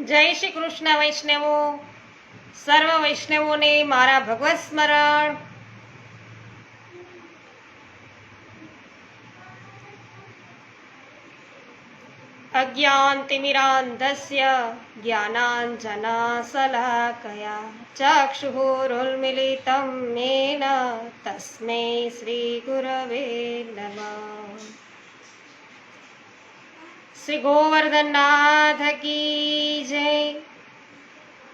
જય શ્રી કૃષ્ણ વૈષ્ણવો. સર્વ વૈષ્ણવોને મારા ભગવત સ્મરણ. અજ્ઞાનતિમિરાંધસ્ય જ્ઞાનાંજનાશલાકયા ચક્ષુરુન્મિલિतं મેન તસ્મૈ શ્રીગુરવે નમઃ. શ્રી ગોવર્ધનનાથ કી જય.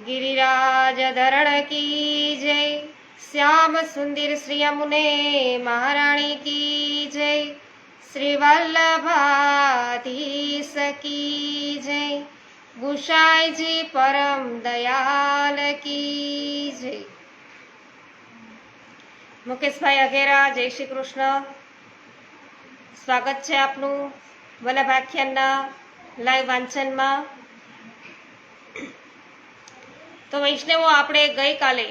ગિરિરાજ ધરણ કી જય. શ્યામ સુંદર શ્રી અમુને મહારાણી કી જય. શ્રી વલ્લભાધીશ કી જય. ગુસાઈજી પરમ દયાલ કી જય. મુકેશભાઈ અઘેરા, જય શ્રી કૃષ્ણ. સ્વાગત છે આપનું. વલ્લભ આખ્યાનના લાઈવ વાંચનમાં. તો વૈષ્ણવો, આપણે ગઈકાલે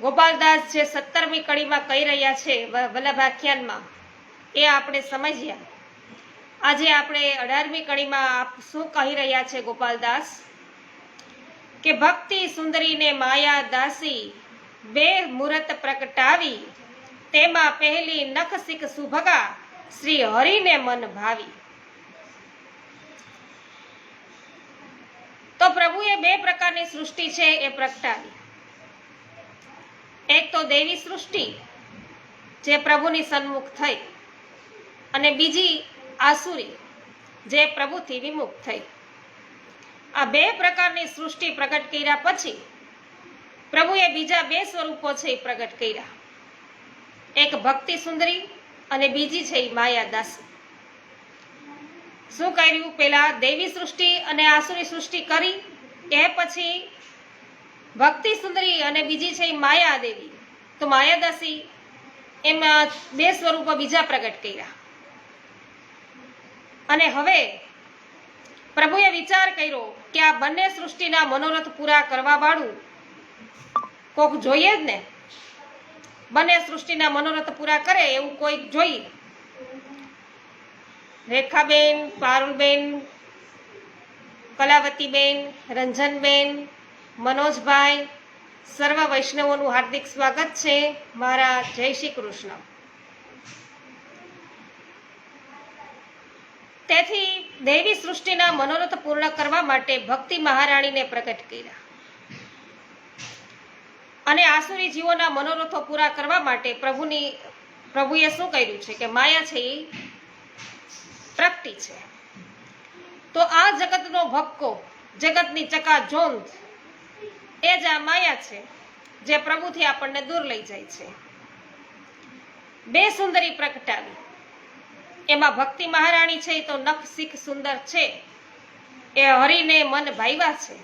ગોપાલદાસ જે સત્તરમી કડીમાં કહી રહ્યા છે વલ્લભાખ્યાનમાં એ આપણે સમજ્યા. આજે આપણે અઢારમી કડીમાં શું કહી રહ્યા છે ગોપાલદાસ? કે ભક્તિ સુંદરીને માયા દાસી બે મુહૂર્ત પ્રગટાવી, તેમાં પહેલી નખસિક સુભગા શ્રી હરિને મન ભાવી. તો પ્રભુએ બે પ્રકારની સૃષ્ટિ છે એ પ્રગટાવી. એક તો દેવી સૃષ્ટિ, જે પ્રભુની સન્મુખ થઈ, અને બીજી આસુરી, જે પ્રભુથી વિમુખ થઈ. આ બે પ્રકારની સૃષ્ટિ પ્રગટ કર્યા પછી, પ્રભુએ બીજા બે સ્વરૂપો છે એ પ્રગટ કર્યા. એક ભક્તિ સુંદરી અને બીજી છે માયાદાસી. માયા શું કર્યું? પેલા દેવી સૃષ્ટિ અને આસુરી સૃષ્ટિ કરી એ પછી ભક્તિ સુંદરી અને બીજી છે ઈ માયા દેવી તો માયાદાસી એમાં બે સ્વરૂપો બીજા પ્રગટ કર્યા. અને હવે પ્રભુએ વિચાર કર્યો કે આ બંને સૃષ્ટિના મનોરથ પૂરા કરવા વાળું કોક જોઈએ જ ને? બંને સૃષ્ટિના મનોરથ પૂરા કરે એવું કોઈક જોઈએ રેખાબેન, પારુલબેન, કલાવતીબેન, રંજનબેન, મનોજભાઈ, સર્વ વૈષ્ણવોનું હાર્દિક સ્વાગત છે મારા જય શ્રી કૃષ્ણ. તેથી દેવી સૃષ્ટિના મનોરથ પૂર્ણ કરવા માટે ભક્તિ મહારાણીને પ્રગટ કર્યા. અને આસુરી જીવોના મનોરથો પૂરા કરવા માટે પ્રભુની પ્રભુએ શું કર્યું છે કે માયા છે એ પ્રગટી છે. તો આ જગતનો ભક્કો, જગતની ચકાચોંધ એ જ આ માયા છે જે પ્રભુથી આપણને દૂર લઈ જાય છે. બે સુંદરી પ્રગટાવી. એમાં ભક્તિ મહારાણી છે એ તો નખ શીખ સુંદર છે. એ હરિને મન ભાવ્યા છે.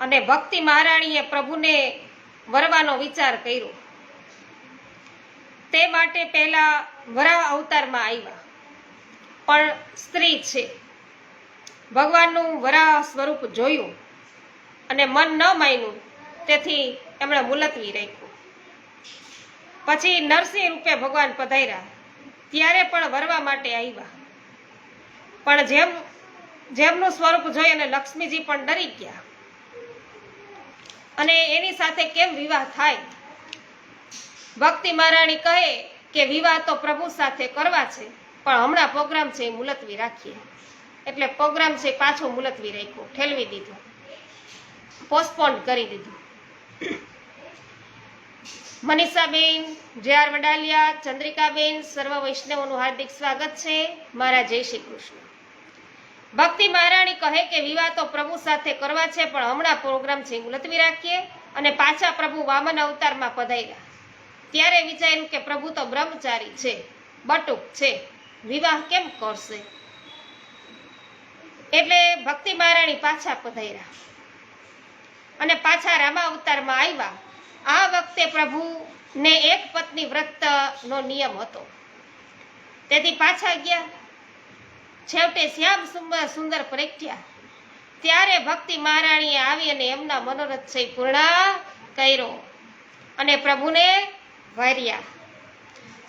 અને ભક્તિ મહારાણીએ પ્રભુને વરવાનો વિચાર કર્યો. તે માટે પહેલા વરાહ અવતારમાં આવ્યા. પણ સ્ત્રી છે. ભગવાનનું વરાહ સ્વરૂપ જોયું અને મન ન માન્યું, તેથી એમણે મુલતવી રાખ્યું. પછી નરસિંહ રૂપે ભગવાન પધાર્યા. ત્યારે પણ વરવા માટે આવ્યા. પણ જેમ, જેમનું સ્વરૂપ જોઈ અને લક્ષ્મીજી પણ ડરી ગયા. અને એની સાથે કેમ વિવાહ થાય? ભક્તિ મહારાણી કહે કે વિવાહ તો પ્રભુ સાથે કરવા છે, પણ હમણાં પ્રોગ્રામ છે એ મુલતવી રાખીએ. એટલે પ્રોગ્રામ છે પાછો મુલતવી રાખ્યો, ઠેલવી દીધો. પોસ્ટપોન કરી દીધું. મનીષાબેન જે આર વડાલિયા, ચંદ્રિકાબેન, સર્વ વૈષ્ણવોનું હાર્દિક સ્વાગત છે. મારા જય શ્રી કૃષ્ણ. ભક્તિ મહારાણી કહે કે વિવાહ તો પ્રભુ સાથે કરવા છે, પણ હમણાં પ્રોગ્રામ છે મુલતવી રાખીએ અને પાછા પ્રભુ વામન અવતારમાં પધાર્યા. ત્યારે વિચાર્યું કે પ્રભુ તો બ્રહ્મચારી છે, બટુક છે, વિવાહ કેમ કરશે? એટલે ભક્તિ મહારાણી પાછા પધાર્યા. અને પાછા રામા અવતારમાં આવ્યા. આ વખતે પ્રભુને એક પત્ની વ્રતનો નિયમ હતો. તેથી પાછા ગયા. છેવટે શ્યામ સુંદર સુંદર પ્રગટ્યા ત્યારે ભક્તિ મહારાણીએ આવી અને એમના મનોરથ છે પૂર્ણ કર્યો અને પ્રભુને વર્યા.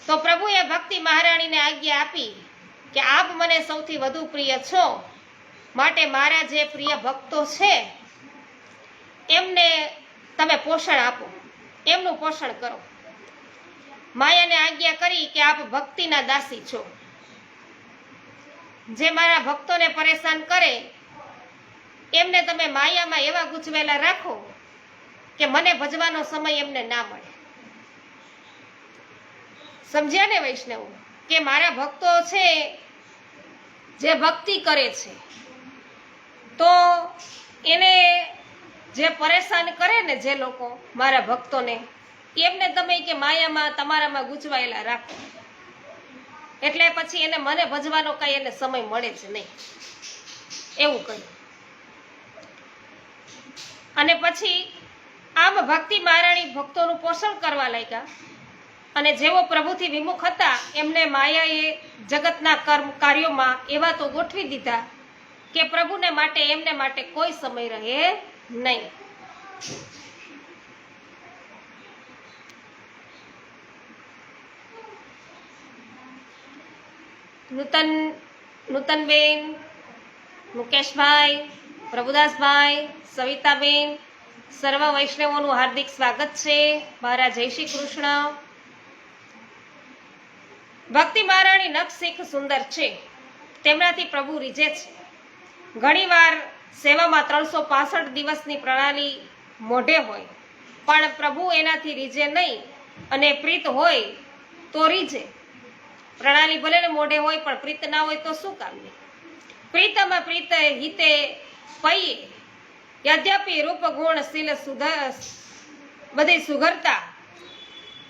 તો પ્રભુએ ભક્તિ મહારાણીને આજ્ઞા આપી કે આપ મને સૌથી વધુ પ્રિય છો, માટે મારા જે પ્રિય ભક્તો છે, એમને તમે પોષણ આપો, એમનું પોષણ કરો. માયાને આજ્ઞા કરી કે આપ ભક્તિના દાસી છો. જે મારા ભક્તોને પરેશાન કરે, એમને તમે માયામાં એવા ગૂંચવેલા રાખો કે મને ભજવાનો સમય એમને ના મળે. સમજ્યા ને વૈષ્ણવ કે મારા ભક્તો છે, જે ભક્તિ કરે છે, તો એને જે પરેશાન કરે ને જે લોકો મારા ભક્તોને, એમને તમે કે માયામાં તમારામાં ગૂંચવાયેલા રાખો. એટલે પછી એને મને ભજવાનો કઈ એને સમય મળે જ નહીં. એવું કહ્યું અને પછી આમ ભક્તિ મહારાણી ભક્તોનું પોષણ કરવા લાગ્યા. અને જેઓ પ્રભુથી વિમુખ હતા, એમને માયાએ જગતના કર્મ કાર્યોમાં એવા તો ગોઠવી દીધા કે પ્રભુને માટે, એમને માટે કોઈ સમય રહે નહીં. નૂતન, નૂતનબેન, મુકેશભાઈ, પ્રભુદાસભાઈ, સવિતાબેન, સર્વ વૈષ્ણવોનું હાર્દિક સ્વાગત છે. મારા જય શ્રી કૃષ્ણ. ભક્તિ મહારાણી નખ શીખ સુંદર છે. તેમનાથી પ્રભુ રીઝે છે. ઘણીવાર સેવામાં ત્રણસો પાસઠ દિવસની પ્રણાલી મોઢે હોય, પણ પ્રભુ એનાથી રીઝે નહીં અને પ્રીત હોય તો રીઝે પ્રણાલી ભલે મોઢે હોય પણ પ્રીત ના હોય તો શું કામ નહીં. પ્રીતમાં પ્રીત હિતે પૈયે યદ્યપિ રૂપ ગુણ શીલ સુધર બધી સુઘરતા.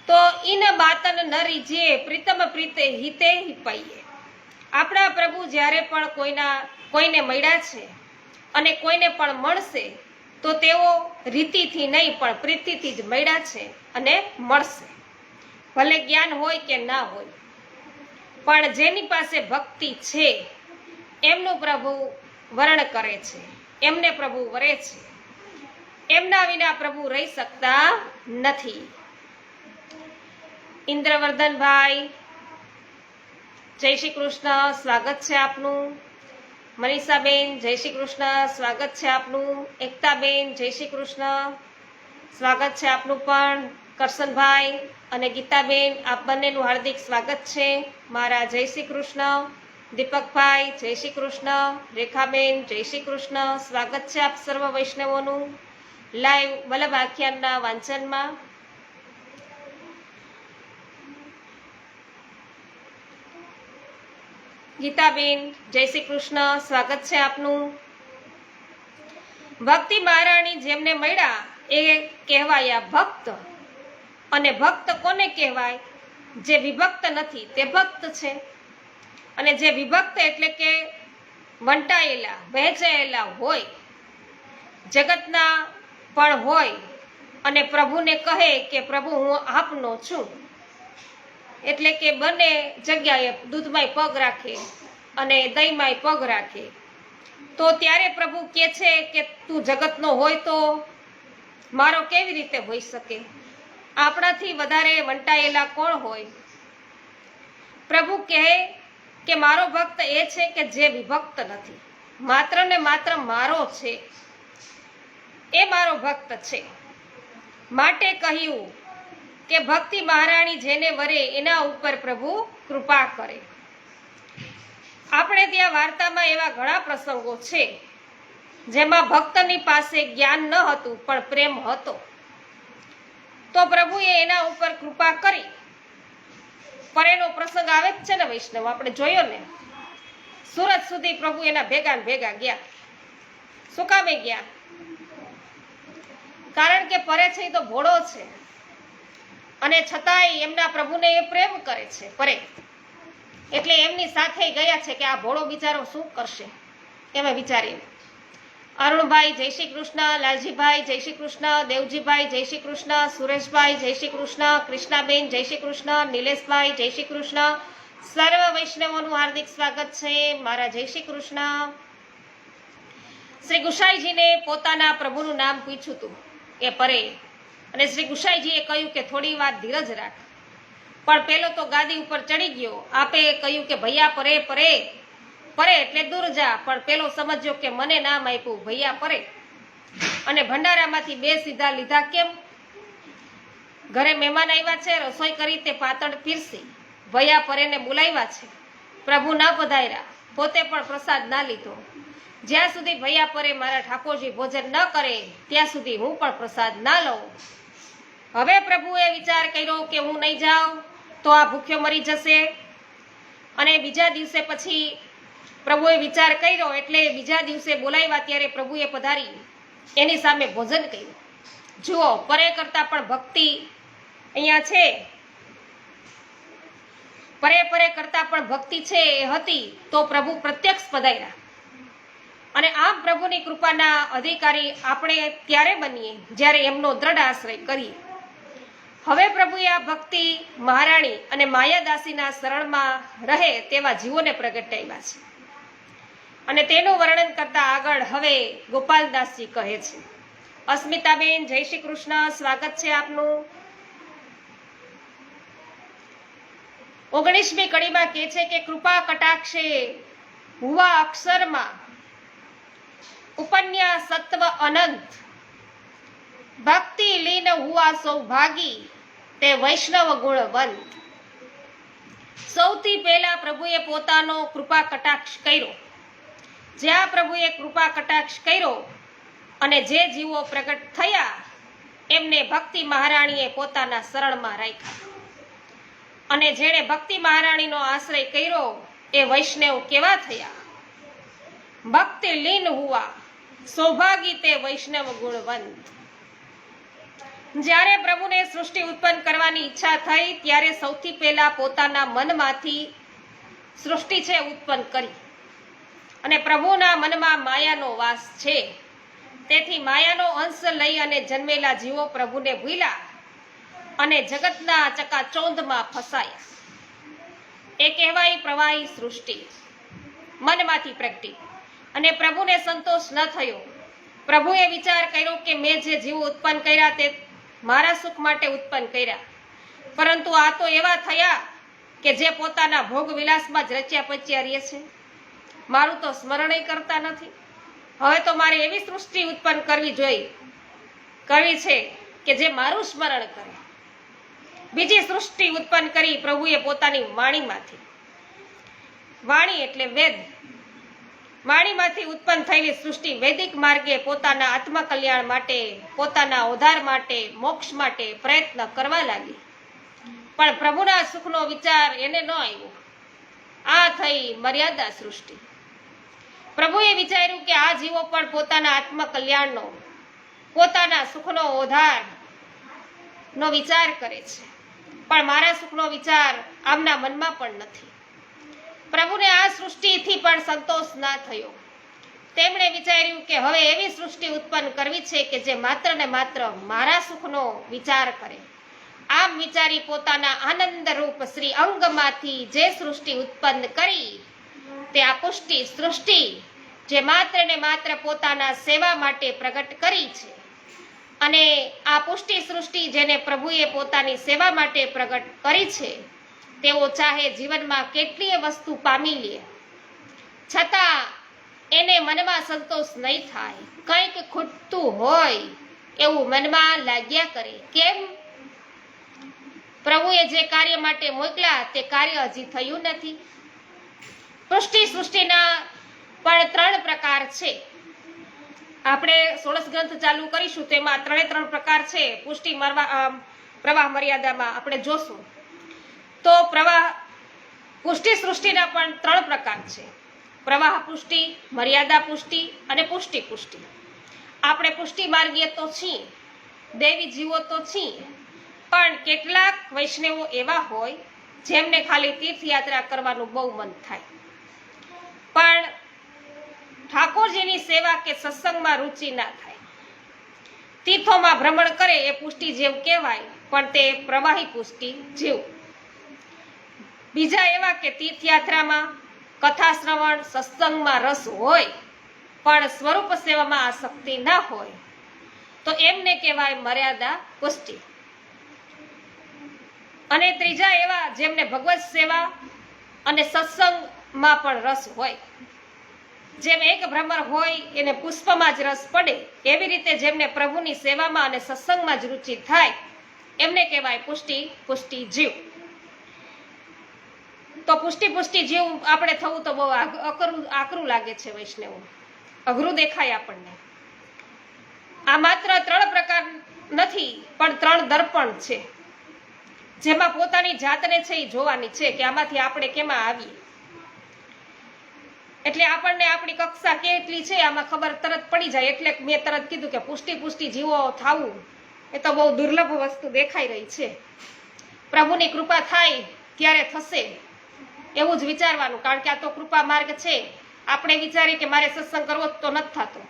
તો ઇન બાતન ન રીજે પ્રીતમ પ્રીતે હિતે પૈયે આપણા પ્રભુ જ્યારે પણ કોઈના, કોઈને મળ્યા છે અને કોઈને પણ મળશે, તો તેઓ રીતિથી નહીં, પણ પ્રીતિથી જ મળ્યા છે અને મળશે. ભલે જ્ઞાન હોય કે ના હોય. પણ જેની પાસે ભક્તિ છે, એમનું પ્રભુ વરણ કરે છે. એમને પ્રભુ વરે છે. એમના વિના પ્રભુ રહી શકતા નથી. ઇન્દ્રવર્ધનભાઈ, જય શ્રી કૃષ્ણ, સ્વાગત છે આપનું. મનીષાબેન, જય શ્રી કૃષ્ણ, સ્વાગત છે આપનું. એકતાબેન, જય શ્રી કૃષ્ણ, સ્વાગત છે આપનું પણ. કરશનભાઈ અને ગીતાબેન, આપ બંનેનું હાર્દિક સ્વાગત છે. મારા જય શ્રી કૃષ્ણ. દીપકભાઈ, જય શ્રી કૃષ્ણ. રેખાબેન, જય શ્રી કૃષ્ણ. સ્વાગત છે આપ સર્વ વૈષ્ણવોનું. લાઈવ વલ્લભ આખ્યાનના વાંચનમાં. ગીતાબેન, જય શ્રી કૃષ્ણ. સ્વાગત છે આપનું. ભક્તિ મહારાણી જેમને મળ્યા એ કહેવાયા ભક્ત. અને ભક્ત કોને કહેવાય? જે વિભક્ત નથી, તે ભક્ત છે. અને જે વિભક્ત એટલે કે વંટાયેલા, વહેંચાયેલા હોય, જગતના પણ હોય અને પ્રભુને કહે કે, પ્રભુ, હું આપનો છું. એટલે કે બંને જગ્યાએ દૂધમાંય પગ રાખે અને દહીંમાંય પગ રાખે. તો ત્યારે પ્રભુ કહે છે કે, તું જગતનો હોય તો મારો કેવી રીતે હોઈ શકે? આપણાથી વધારે વંટાયેલા કોણ હોય? પ્રભુ કહે કે મારો ભક્ત એ છે કે જે વિભક્ત નથી. માત્ર ને માત્ર મારો છે. એ મારો ભક્ત છે. માટે કહ્યું કે ભક્તિ મહારાણી જેને વરે એના ઉપર પ્રભુ કૃપા કરે. આપણે ત્યાં વાર્તામાં એવા ઘણા પ્રસંગો છે, જેમાં ભક્તની પાસે જ્ઞાન ન હતું, પણ પ્રેમ હતો. તો પ્રભુએ એના ઉપર કૃપા કરી. પર એનો પ્રસંગ આવે જ છે ને વૈષ્ણવ, આપણે જોયો ને. સુરત સુધી પ્રભુ એના ભેગા ભેગા ગયા. શું કામે ગયા? કારણ કે પરે છે તો ભોળો છે. અને છતાંય એમના પ્રભુને એ પ્રેમ કરે છે, પરે. એટલે એમની સાથે ગયા છે કે આ ભોળો બિચારો શું કરશે? એમાં વિચારીને. અરુણભાઈ, જય શ્રી કૃષ્ણ, લાલજીભાઈ, જય શ્રી કૃષ્ણ, દેવજીભાઈ, જય શ્રી કૃષ્ણ, સુરેશભાઈ, જય શ્રી કૃષ્ણ, કૃષ્ણાબેન, જય શ્રી કૃષ્ણ, નિલેશભાઈ, જય શ્રી કૃષ્ણ. સર્વ વૈષ્ણવોનું હાર્દિક સ્વાગત છે. મારા જય શ્રી કૃષ્ણ. શ્રી ગુસાઈજીને પોતાના પ્રભુનું નામ પૂછ્યું હતું. એ પરે. અને શ્રી ગુસાઈજીએ કહ્યું કે થોડી વાર ધીરજ રાખ. પણ પેલો તો ગાદી ઉપર ચડી ગયો. આપે કહ્યું કે ભૈયા, પરે પરે. પરે એટલે દૂર જા. પણ પેલો સમજ્યો કે મને નામ આપ્યું, ભૈયા પરે અને ભંડારામાંથી બે સીધા લીધા કેમ? ઘરે મહેમાન આવ્યા છે, રસોઈ કરી તે પાતળ પીરસી. ભૈયા પરેને બોલાવ્યા છે. પ્રભુ ના પધાર્યા. પોતે પણ પ્રસાદ ના લીધો. જ્યાં સુધી ભૈયા પરે મારા ઠાકોરજી ભોજન ન કરે, ત્યાં સુધી હું પણ પ્રસાદ ના લઉં. હવે પ્રભુએ વિચાર કર્યો કે હું નહીં જાઉં, તો આ ભૂખ્યો મરી જશે. અને બીજા દિવસે પછી પ્રભુએ વિચાર કર્યો એટલે બીજા દિવસે બોલાવ્યા ત્યારે પ્રભુએ પધારી એની સામે ભોજન કર્યું. જુઓ, પરે કરતા પણ ભક્તિ અહીંયા છે. પરે પરે કરતા પણ ભક્તિ છે એ હતી તો પ્રભુ પ્રત્યક્ષ પધાર્યા. અને આમ પ્રભુની કૃપાના અધિકારી આપણે ત્યારે બનીએ જ્યારે એમનો દ્રઢ આશ્રય કરીએ. હવે પ્રભુએ આ ભક્તિ મહારાણી અને માયાદાસીના શરણમાં રહે તેવા જીવોને પ્રગટાવ્યા છે. અને તેનું વર્ણન કરતા આગળ હવે ગોપાલદાસજી કહે છે. અસ્મિતાબેન, જય શ્રી કૃષ્ણ, સ્વાગત છે આપનું. ઓગણીસમી કડીમાં કહે છે કે કૃપા કટાક્ષે હુવા અક્ષરમાં ઉપન્યાસ સત્વ અનંત. ભક્તિ લીન હુવા સૌભાગી, તે વૈષ્ણવ ગુણવંત સૌથી પહેલા પ્રભુએ પોતાનો કૃપા કટાક્ષ કર્યો. જ્યાં પ્રભુએ કૃપા કટાક્ષ કર્યો અને જે જીવો પ્રગટ થયા, એમને ભક્તિ મહારાણીએ પોતાના શરણમાં રાખ્યા. અને જેણે ભક્તિ મહારાણીનો આશ્રય કર્યો, એ વૈષ્ણવ કેવા થયા? ભક્તિ લીન હુવા સૌભાગી તે વૈષ્ણવ ગુણવંત. જ્યારે પ્રભુને સૃષ્ટિ ઉત્પન્ન કરવાની ઈચ્છા થઈ, ત્યારે સૌથી પહેલા પોતાના મનમાંથી સૃષ્ટિ છે ઉત્પન્ન કરી. અને પ્રભુના મનમાં માયાનો વાસ છે. તેથી માયાનો અંશ લઈ અને જન્મેલા જીવો પ્રભુને ભૂલ્યા અને જગતના ચકાચોંધમાં ફસાયા. એ કહેવાય પ્રવાહી સૃષ્ટિ. મનમાંથી પ્રગટી. અને પ્રભુને સંતોષ ન થયો. પ્રભુએ વિચાર કર્યો કે મેં જે જીવો ઉત્પન્ન કર્યા તે મારા સુખ માટે ઉત્પન્ન કર્યા. પરંતુ આ તો એવા થયા કે જે પોતાના ભોગ વિલાસમાં જ રચ્યા પચ્યા રહે છે. મારું તો સ્મરણય કરતા નથી. હવે તો મારે એવી સૃષ્ટિ ઉત્પન્ન કરવી જોઈએ, કરવી છે કે જે મારું સ્મરણ કરે. બીજી સૃષ્ટિ ઉત્પન્ન કરી પ્રભુએ પોતાની વાણીમાંથી. વાણી એટલે વેદ. વાણીમાંથી ઉત્પન્ન થયેલી સૃષ્ટિ વૈદિક માર્ગે પોતાના આત્મકલ્યાણ માટે, પોતાના ઉદ્ધાર માટે, મોક્ષ માટે પ્રયત્ન કરવા લાગી. પણ પ્રભુના સુખનો વિચાર એને ન આવ્યો. આ થઈ મર્યાદા સૃષ્ટિ. પ્રભુએ વિચાર્યું કે આ જીવો પણ પોતાના આત્મકલ્યાણનો, પોતાના સુખનો ઓધાર નો વિચાર કરે છે. પણ મારા સુખનો વિચાર આમના મનમાં પણ નથી. પ્રભુને આ સૃષ્ટિથી પણ સંતોષ ના થયો. તેમણે વિચાર્યું કે હવે એવી સૃષ્ટિ ઉત્પન્ન કરવી છે કે જે માત્ર ને માત્ર મારા સુખનો વિચાર કરે. આમ વિચારી પોતાના આનંદ રૂપ શ્રી અંગમાંથી જે સૃષ્ટિ ઉત્પન્ન કરી તે આ પુષ્ટિ સૃષ્ટિ જે માત્ર ને માત્ર પોતાના સેવા માટે પ્રગટ કરી છે. અને આ પુષ્ટિ સૃષ્ટિ જેને પ્રભુએ પોતાની સેવા માટે પ્રગટ કરી છે, તેઓ ચાહે જીવનમાં કેટલીય વસ્તુ પામી લે. છતાં એને મનમાં સંતોષ નહીં થાય. કંઈક ખૂટતું હોય એવું મનમાં લાગ્યા કરે. કેમ? પ્રભુએ જે કાર્ય માટે મોકલ્યા તે કાર્ય હજી થયું નથી. પુષ્ટિ સૃષ્ટિના પણ ત્રણ પ્રકાર છે. આપણે સોળસ ગ્રંથ ચાલુ કરીશું તેમાં ત્રણે ત્રણ પ્રકાર છે. પુષ્ટિ, મારવા પ્રવાહ, મર્યાદામાં આપણે જોશું. તો પ્રવાહ, પુષ્ટિ સૃષ્ટિના પણ ત્રણ પ્રકાર છે. પ્રવાહ, પુષ્ટિ, મર્યાદા પુષ્ટિ અને પુષ્ટિ પુષ્ટિ. આપણે પુષ્ટિ માર્ગીય તો છીએ, દેવી જીવો તો છીએ, પણ કેટલાક વૈષ્ણવો એવા હોય જેમને ખાલી તીર્થયાત્રા કરવાનું બહુ મન થાય. પણ ઠાકોરજીની સેવા કે સત્સંગમાં રુચિ ના થાય. તીર્થોમાં ભ્રમણ કરે એ પુષ્ટિ જેવું કહેવાય, પણ તે પ્રવાહી પુષ્ટિ જેવું. બીજા એવા કે તીર્થયાત્રામાં કથા શ્રવણ, સત્સંગમાં રસ હોય, પણ સ્વરૂપ સેવામાં આસક્તિ ના હોય, તો એમને કહેવાય મર્યાદા પુષ્ટિ. અને ત્રીજા એવા જેમને ભગવત સેવા અને સત્સંગમાં પણ રસ હોય. જેમ એક ભ્રમર હોય, એને પુષ્પમાં જ રસ પડે. એવી રીતે જેમને પ્રભુની સેવામાં અને સત્સંગમાં જ રુચિ થાય, એમને કહેવાય પુષ્ટિ પુષ્ટિ જીવ. તો પુષ્ટિ પુષ્ટિ જીવ આપણે થવું તો બહુ અકરું, આકરું લાગે છે વૈષ્ણવ અઘરું દેખાય આપણને. આ માત્ર ત્રણ પ્રકાર નથી, પણ ત્રણ દર્પણ છે. જેમાં પોતાની જાતને છે એ જોવાની છે કે આમાંથી આપણે કેમાં આવીએ. એટલે આપણને આપણી કક્ષા કેટલી છે, આમાં ખબર તરત પડી જાય. એટલે મેં તરત કીધું કે પુષ્ટિ પુષ્ટિ જીવો થાવું. એ તો બહુ દુર્લભ વસ્તુ દેખાઈ રહી છે. પ્રભુની કૃપા થાય ત્યારે થશે. એવું જ વિચારવાનું, કારણ કે આ તો કૃપા માર્ગ છે. આપણે વિચારીએ કે મારે સત્સંગ કરવો તો નથી થતો.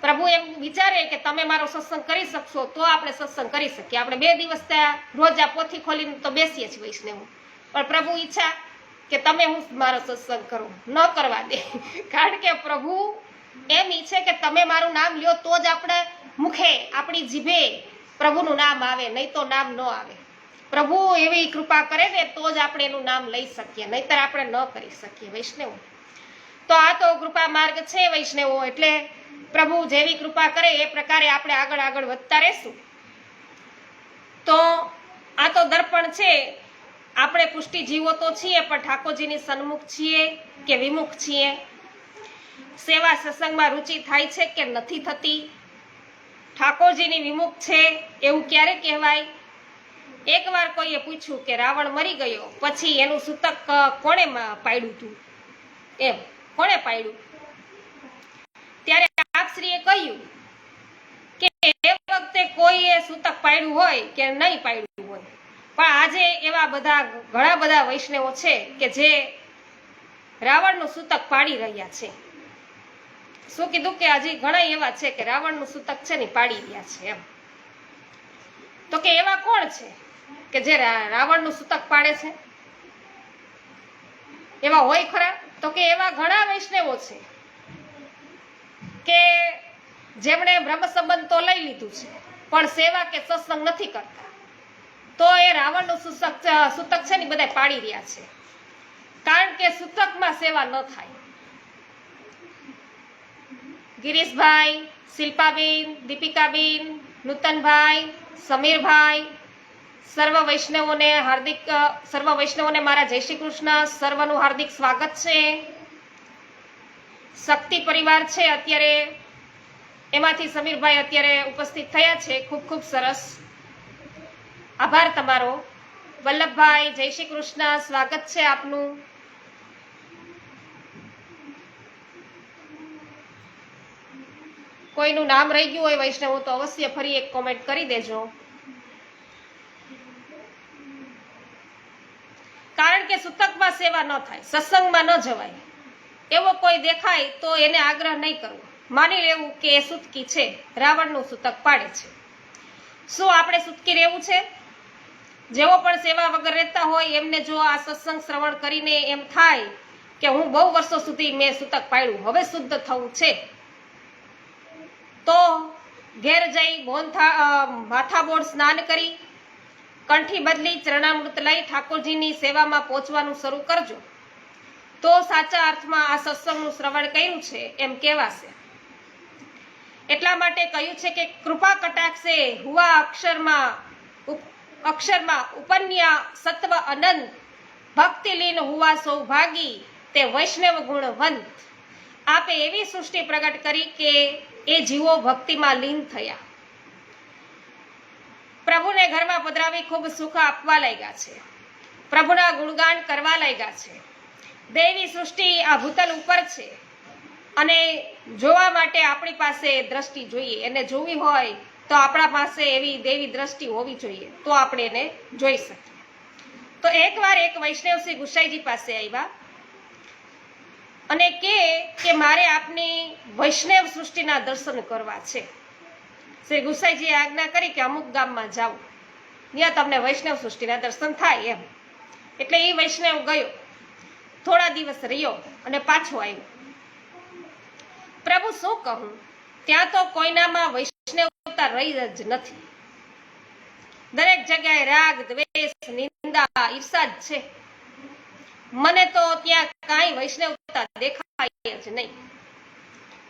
પ્રભુ એમ વિચારે કે તમે મારો સત્સંગ કરી શકશો, તો આપણે સત્સંગ કરી શકીએ. આપણે બે દિવસ ત્યાં રોજ આ પોથી ખોલીને તો બેસીએ છીએ વૈષ્ણવ. પણ પ્રભુ ઈચ્છા કે તમે હું મારો સત્સંગ કરો. ન કરવા દે. કારણ કે પ્રભુ એમ ઈચ્છે કે તમે મારું નામ લ્યો તો જ આપણે મુખે, આપણી જીભે પ્રભુનું નામ આવે, નહીં તો નામ ન આવે. પ્રભુ એવી કૃપા કરે ને તો જ આપણે એનું નામ લઈ શકીએ, નહીતર આપણે ન કરી શકીએ. વૈષ્ણવ, તો આ તો કૃપા માર્ગ છે વૈષ્ણવો, એટલે પ્રભુ જેવી કૃપા કરે એ પ્રકારે આપણે આગળ આગળ વધતા રહેશું. તો આ તો દર્પણ છે આપણે પુષ્ટિ જીવો તો છીએ, પણ ઠાકોરજીની સન્મુખ છીએ કે વિમુખ છીએ? સેવા સત્સંગમાં રુચિ થાય છે કે નથી થતી? ઠાકોરજીની વિમુખ છે એવું ક્યારે કહેવાય? એકવાર કોઈએ પૂછ્યું કે રાવણ મરી ગયો, પછી એનું સૂતક કોણે પાડ્યું હતું એમ, કોણે પાડ્યું? ત્યારે આપશ્રીએ કહ્યું કે એ વખતે કોઈએ સૂતક પાડ્યું હોય કે નહીં પાડ્યું હોય? પણ આજે એવા બધા ઘણા બધા વૈષ્ણવો છે કે જે રાવણનું સૂતક પાડી રહ્યા છે. શું કીધું કે હજી ઘણા એવા છે કે રાવણનું સૂતક છે ને પાડી રહ્યા છે એમ. તો કે એવા કોણ છે કે જે રાવણનું સૂતક પાડે છે? એવા હોય ખરા? તો કે એવા ઘણા વૈષ્ણવો છે કે જેમણે બ્રહ્મ સંબંધ તો લઈ લીધું છે, પણ સેવા કે સત્સંગ નથી કરતા. તો એ રાવણનું સૂતક સૂતક છે ને બધા પાડી રહ્યા છે. કારણ કે સૂતકમાં સેવા ન થાય. ગિરીશભાઈ, શિલ્પાબેન, દીપિકાબેન, નૂતનભાઈ, સમીરભાઈ, સર્વ વૈષ્ણવોને હાર્દિક સર્વ વૈષ્ણવોને મારા જય શ્રી કૃષ્ણ, સર્વનું હાર્દિક સ્વાગત છે. શક્તિ પરિવાર છે અત્યારે. એમાંથી સમીરભાઈ અત્યારે ઉપસ્થિત થયા છે. ખૂબ ખૂબ સરસ. આભાર તમારો. વલ્લભભાઈ, જય શ્રી કૃષ્ણ. સ્વાગત છે આપનું. કોઈનું નામ રહી ગયું હોય વૈષ્ણવ, તો અવશ્ય ફરી એક કોમેન્ટ કરી દેજો. કારણ કે સૂતકમાં સેવા ન થાય, સત્સંગમાં ન જવાય. એવો કોઈ દેખાય તો એને આગ્રહ નહીં કરવો. માની લેવું કે એ સૂતકી છે, રાવણનું સૂતક પાડે છે. શું આપણે સૂતકી રહેવું છે? જેઓ પણ સેવા વગર રહેતા હોય એમને જો આ સત્સંગ શ્રવણ કરીને એમ થાય કે હું બહુ વર્ષો સુધી મેં સૂતક પાડ્યું હવે શુદ્ધ થવું છે. તો ઘેર જઈ મોહનથા અ, માથાબોળ સ્નાન કરી કંઠી બદલી ચરણામૃત લઈ ઠાકોરજીની સેવામાં પહોંચવાનું શરૂ કરજો. તો સાચા અર્થમાં આ સત્સંગનું શ્રવણ કર્યું છે એમ કહેવાશે. એટલા માટે કહ્યું છે કે કૃપા કટાક્ષે હુવા અક્ષરમાં અક્ષરમાં ઉપન્યા સત્વ અનંત, ભક્તિલીન હુવા સૌભાગી, તે વૈષ્ણવ ગુણવંત. આપે એવી સૃષ્ટિ પ્રગટ કરી કે એ જીવો ભક્તિમાં લીન થયા. પ્રભુને ઘરમાં પધરાવી ખૂબ સુખ આપવા લાગ્યા છે. પ્રભુના ગુણગાન કરવા લાગ્યા છે. દેવી સૃષ્ટિ આ ભૂતલ ઉપર છે. અને જોવા માટે આપણી પાસે દ્રષ્ટિ જોઈએ. એને જોવી હોય તો આપણા પાસે એવી દેવી દ્રષ્ટિ હોવી જોઈએ, તો આપણે એને જોઈ શકીએ. તો એકવાર એક વૈષ્ણવ શ્રી ગુસાઈજી પાસે આવ્યા અને કે કે મારે આપની વૈષ્ણવ સૃષ્ટિના દર્શન કરવા છે. શ્રી ગુસાઈજીએ આજ્ઞા કરી કે અમુક ગામમાં જાઓ, ત્યાં તમને વૈષ્ણવ સૃષ્ટિના દર્શન થાય એમ. એટલે એ વૈષ્ણવ ગયો, થોડા દિવસ રહ્યો અને પાછો આવ્યો. પ્રભુ શું કહું? ત્યાં તો કોઈનામાં વૈષ્ણવતા રહી જ નથી. દરેક જગ્યાએ રાગ, દ્વેષ, નિંદા, ઈર્ષા જ છે. મને તો ત્યાં કાંઈ વૈષ્ણવતા દેખાય જ નહીં.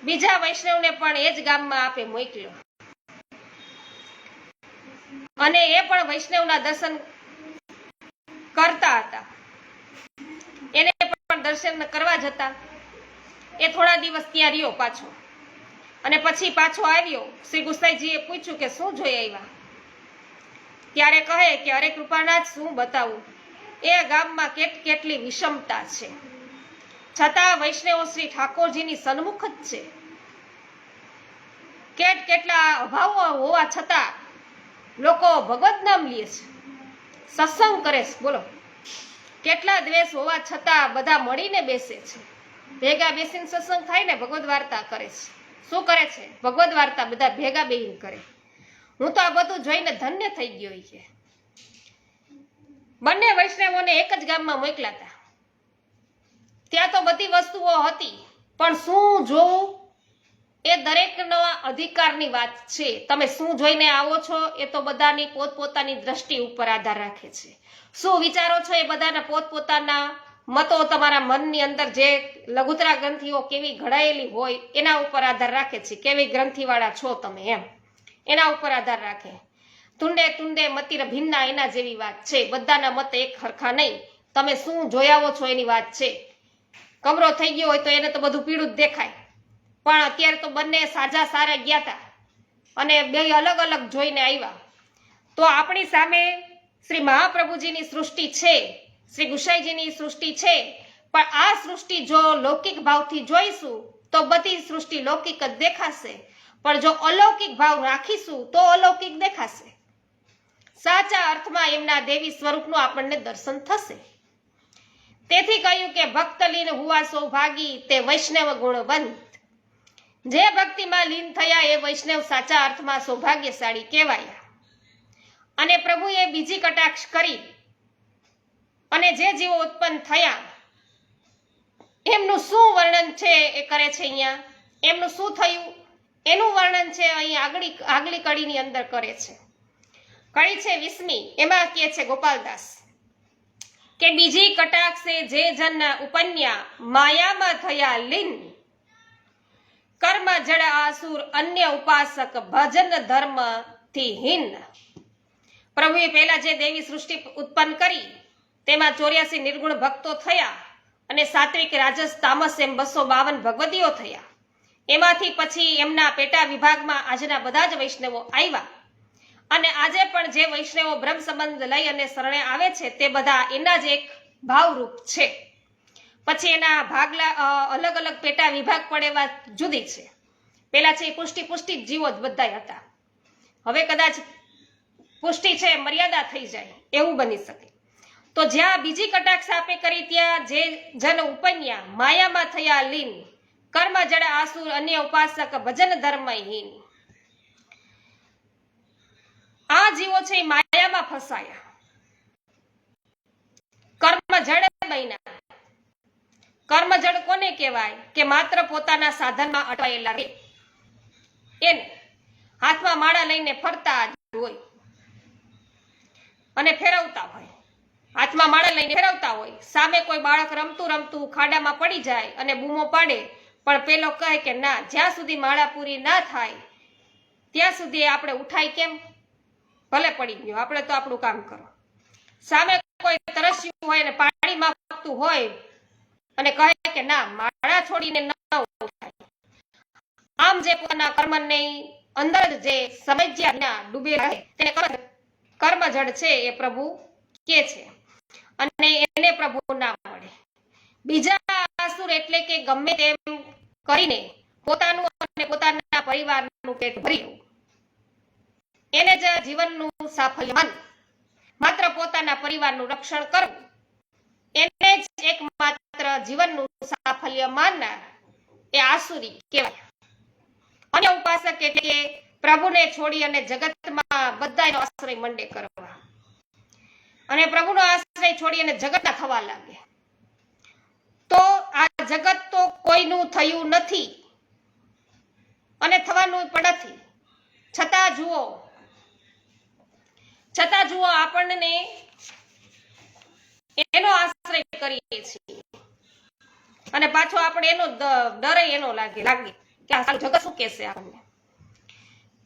બીજા વૈષ્ણવને પણ એ જ ગામમાં આપે મોકલ્યો. અને એ પણ વૈષ્ણવના દર્શન કરતા હતા. એને પણ દર્શન કરવા જતા. એ થોડા દિવસ ત્યાં રહ્યો પાછો. અને પછી પાછો આવ્યો. શ્રી ગુસાઈજીએ પૂછ્યું કે શું જોઈ આવ્યા? ત્યારે કહે કે, અરે કૃપાનાથ, શું બતાવું? એ ગામમાં કેટ કેટલી વિષમતા છે. છતાં વૈષ્ણવો શ્રી ઠાકોરજીની સન્મુખ જ છે. કેટ કેટલા અભાવો હોવા છતાં લોકો ભગવત નામ લે છે. સત્સંગ કરે છે. બોલો. કેટલા દ્વેષ હોવા છતાં બધા મળીને બેસે છે. ભેગા બેસીને સત્સંગ થાય ને ભગવત વાર્તા કરે છે. શું કરે છે? ભગવદ વાર્તા બધા ભેગા બેહીને કરે. હું તો આ બધું જોઈને ધન્ય થઈ ગયો છે બંને વૈષ્ણવોને એક જ ગામમાં મોકલા હતા ત્યાં તો બધી વસ્તુઓ હતી, પણ શું જોવું? એ દરેકના અધિકારની વાત છે. તમે શું જોઈને આવો છો? એ તો બધાની પોતપોતાની દ્રષ્ટિ ઉપર આધાર રાખે છે. શું વિચારો છો એ બધાના પોતપોતાના મતો તમારા મનની અંદર જે લઘુતરા ગ્રંથિઓ કેવી ઘડાયેલી હોય, એના ઉપર આધાર રાખે છે. કેવી ગ્રંથિવાળા છો તમે એમ. એના ઉપર આધાર રાખે. તુંડે તુંડે મતિર ભિન્ના એના જેવી વાત છે. બધાના મત એક હરખા નહીં. તમે શું જોયાવો છો એની વાત છે. કમરો થઈ ગયો હોય તો એને તો બધું પીળું જ દેખાય. પણ અત્યારે તો બંને સાજા સારા ગયા હતા અને બે અલગ અલગ જોઈને આવ્યા. તો આપણી સામે શ્રી મહાપ્રભુજીની સૃષ્ટિ છે. શ્રી ગુસાઈજીની સૃષ્ટિ છે, પણ આ સૃષ્ટિ જો લૌકિક ભાવથી જોઈશું, તો બધી સૃષ્ટિ લૌકિક જ દેખાશે. પણ જો અલૌકિક ભાવ રાખીશું, તો અલૌકિક દેખાશે. સાચા અર્થમાં એમના દેવી સ્વરૂપનું આપણને દર્શન થશે. તેથી કહ્યું કે ભક્તલીન હુવા સૌભાગી, તે વૈષ્ણવ ગુણવંત. જે ભક્તિમાં લીન થયા, એ વૈષ્ણવ સાચા અર્થમાં સૌભાગ્યશાળી કહેવાયા. અને પ્રભુએ બીજી કટાક્ષ કરી. અને જે જીવો ઉત્પન્ન થયા, એમનું શું વર્ણન છે એ કરે છે અહીંયા? એમનું શું થયું? એનું વર્ણન છે અહીં આગળી, આગલી કડીની અંદર કરે છે. કડી છે વીસમી, એમાં કહે છે ગોપાલદાસ. કે બીજી કટાક્ષે જે જન ઉપન્યા, માયામાં થયા લીન. કર્મ જડ આસુર અન્ય ઉપાસક ભજન ધર્મથી હીન. પ્રભુએ પહેલા જે દેવી સૃષ્ટિ ઉત્પન્ન કરી તેમાં ચોર્યાસી નિર્ગુણ ભક્તો થયા અને સાત્વિક રાજસ તામસ એમ બસો બાવન ભગવતીઓ થયા. એમાંથી પછી એમના પેટા વિભાગમાં આજના બધા જ વૈષ્ણવો આવ્યા. અને આજે પણ જે વૈષ્ણવો બ્રહ્મ સંબંધ લઈ અને શરણે આવે છે તે બધા એના જ એક ભાવરૂપ છે. પછી એના ભાગલા અલગ અલગ પેટા વિભાગ પણ એવા જુદી છે. પેલા છે પુષ્ટિ પુષ્ટિ જીવો જ બધા હતા. હવે કદાચ પુષ્ટિ છે મર્યાદા થઈ જાય, એવું બની શકે. તો જ્યાં બીજી કટાક્ષ આપે કરી ત્યાં જે જન ઉપન્યા, માયામાં થયા લીન કર્મ જડે આસુર, અન્ય ઉપાસક, ભજન ધર્મહીન આ જીવો છે માયામાં ફસાયા. કર્મ જડે બન્યા. કર્મ જડ કોને કહેવાય? કે માત્ર પોતાના સાધનમાં અટવાયેલા રહે. એને હાથમાં માળા લઈને ફરતા હોય. અને ફેરવતા હોય. હાથમાં માળા લઈને ફેરવતા હોય. સામે કોઈ બાળક રમતું રમતું ખાડામાં પડી જાય અને બૂમો પાડે. પણ પેલો કહે કે ના, જ્યાં સુધી માળા પૂરી ના થાય, ત્યાં સુધી આપણે ઉઠાય કેમ? ભલે પડી ગયો. આપણે તો આપણું કામ કરો. સામે કોઈ તરસ્યું હોય અને પાણી માંગતું હોય અને કહે કે ના, માળા છોડીને ન ઉઠાય. આમ જે પોતાના કર્મને અંદર જે સમજ્યા ડૂબે રહે. તેને કર્મ જડ છે એ પ્રભુ કે છે? અને એને પ્રભુ ના મળે. બીજા આસુર એટલે કે ગમે તેમ કરીને પોતાનું અને પોતાના પરિવારનું પેટ ભરી એને જ જીવનનું સાફલ્ય માનવું માત્ર પોતાના પરિવારનું રક્ષણ કરવું એને જ એકમાત્ર જીવનનું સાફલ્ય માનનાર એ આસુરી કહેવાય. અન્ય ઉપાસક એટલે પ્રભુને છોડી અને જગતમાં બધાનો આશ્રય મંડે કરવા. અને પ્રભુનો આશ્રય છોડી અને જગતના થવા લાગ્યા તો આ જગત તો કોઈનું થયું નથી અને થવાનું પણ છતાં જુઓ છતાં જુઓ આપણને એનો આશ્રય કરીએ છીએ. અને પાછો આપણે એનો ડર એનો લાગે લાગે કે આ જગત શું કહેશે આપણને?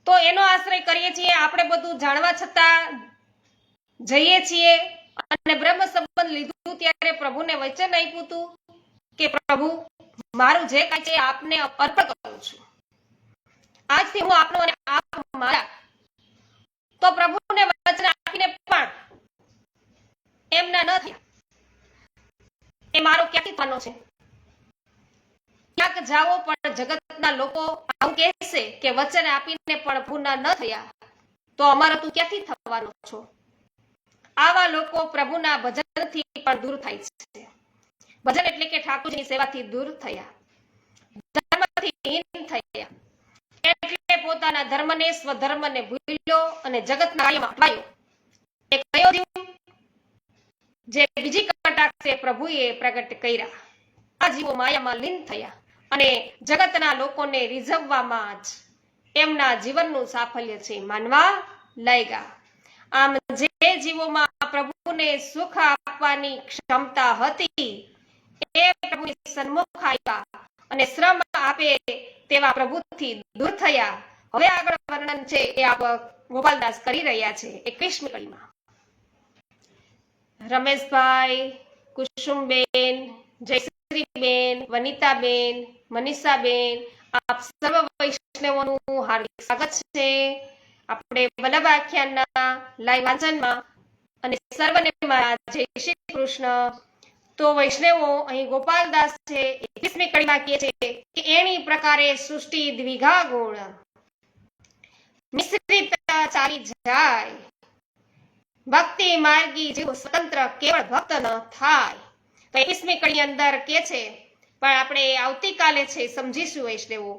તો એનો આશ્રય કરીએ છીએ. આપણે બધું જાણવા છતાં જઈએ છીએ. અને બ્રહ્મ સંબંધ લીધું ત્યારે પ્રભુને વચન આપ્યું હતું કે, પ્રભુ, મારું જે કાંઈ છે આપને અર્પણ કરું છું. આજથી હું આપનો અને આપ મારા. તો પ્રભુને વચન આપીને પણ એમના ન એ મારો ક્યાંથી થવાનો છે? ક્યાંક જાઓ પણ જગતના લોકો આવું કહેશે કે વચન આપીને પણ પૂર્ણ ન થયા. તો અમારો તું ક્યાંથી થવાનો છો? આવા લોકો પ્રભુના ભજનથી પણ દૂર થાય છે. ભજન એટલે કે ઠાકોરજીની સેવાથી દૂર થયા. ધર્મથી હીન થયા. એટલે પોતાના ધર્મને સ્વધર્મને ભૂલ્યો અને જગતના કાર્યમાં અટવાયો. એ કયો જીવ? જે બીજી કટાક્ષે પ્રભુએ પ્રગટ કર્યા. આ જીવો માયામાં લીન થયા અને જગતના લોકોને રીઝવવામાં જ એમના જીવનનું સાફલ્ય છે. માનવા લાગ્યા. આમ જે જીવોમાં પ્રભુને સુખ આપવાની ક્ષમતા હતી. એ પ્રભુની સન્મુખ આવ્યા અને શ્રમ આપે તેવા પ્રભુથી દૂર થયા. હવે આગળ વર્ણન છે એ આપ ગોપાલદાસ કરી રહ્યા છે એકવીસમી કડીમાં. રમેશભાઈ, કુસુમબેન, જયશ્રીબેન, વનિતાબેન, મનીષાબેન, આપ સર્વ વૈષ્ણવોનું હાર્દિક સ્વાગત છે. આપણે વલ્લભ આખ્યાનના લાઈવ વાંચનમાં અને સર્વને મારા જય શ્રી કૃષ્ણ. તો વૈષ્ણવો, અહીં ગોપાલદાસ છે એકવીસમી કડીમાં કહે છે કે એની પ્રકારે સૃષ્ટિ દ્વિઘા ગુણ. મિશ્રિત ચાલી જાય. ભક્તિ માર્ગી જીવ સ્વતંત્ર કેવળ ભક્ત ન થાય. તો એકવીસમી કડી અંદર કે છે, પણ આપણે આવતીકાલે છે સમજીશું વૈષ્ણવો.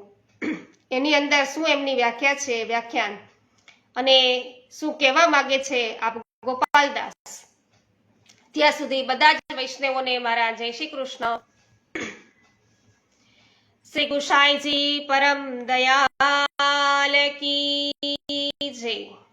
એની અંદર શું એમની વ્યાખ્યા છે? વ્યાખ્યાન અને શું કહેવા માંગે છે આપ ગોપાલદાસ? ત્યાં સુધી બધા જ વૈષ્ણવોને મારા જય શ્રી કૃષ્ણ. શ્રી ગુસાઈજી પરમ દયાલ કી જય.